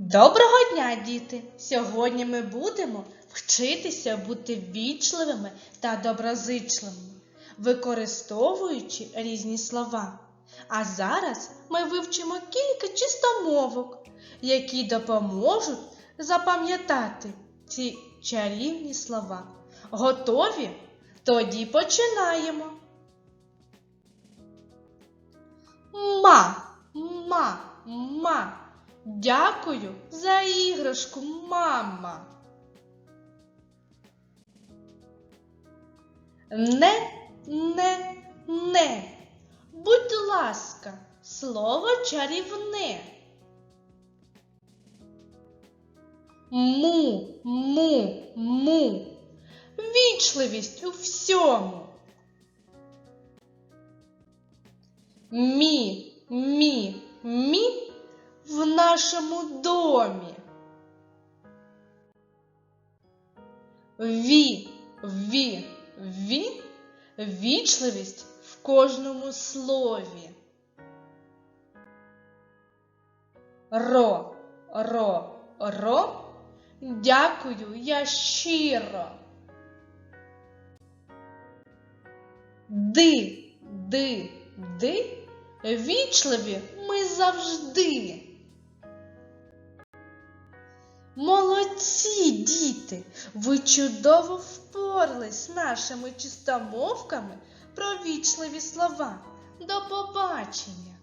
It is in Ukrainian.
Доброго дня, діти! Сьогодні ми будемо вчитися бути вічливими та доброзичливими, використовуючи різні слова. А зараз ми вивчимо кілька чистомовок, які допоможуть запам'ятати ці чарівні слова. Готові? Тоді починаємо. Ма, ма, ма. Дякую за іграшку, мама. Не, не, не. Будь ласка, слово чарівне. Му, му, му. Вічливість у всьому. Мі, мі, мі нашому домі. Ві, ві, ві, вічливість в кожному слові. Ро, ро, ро, дякую я щиро. Ди, ди, ди, вічливі ми завжди. Молодці, діти! Ви чудово впорались нашими чистомовками про вічливі слова. До побачення!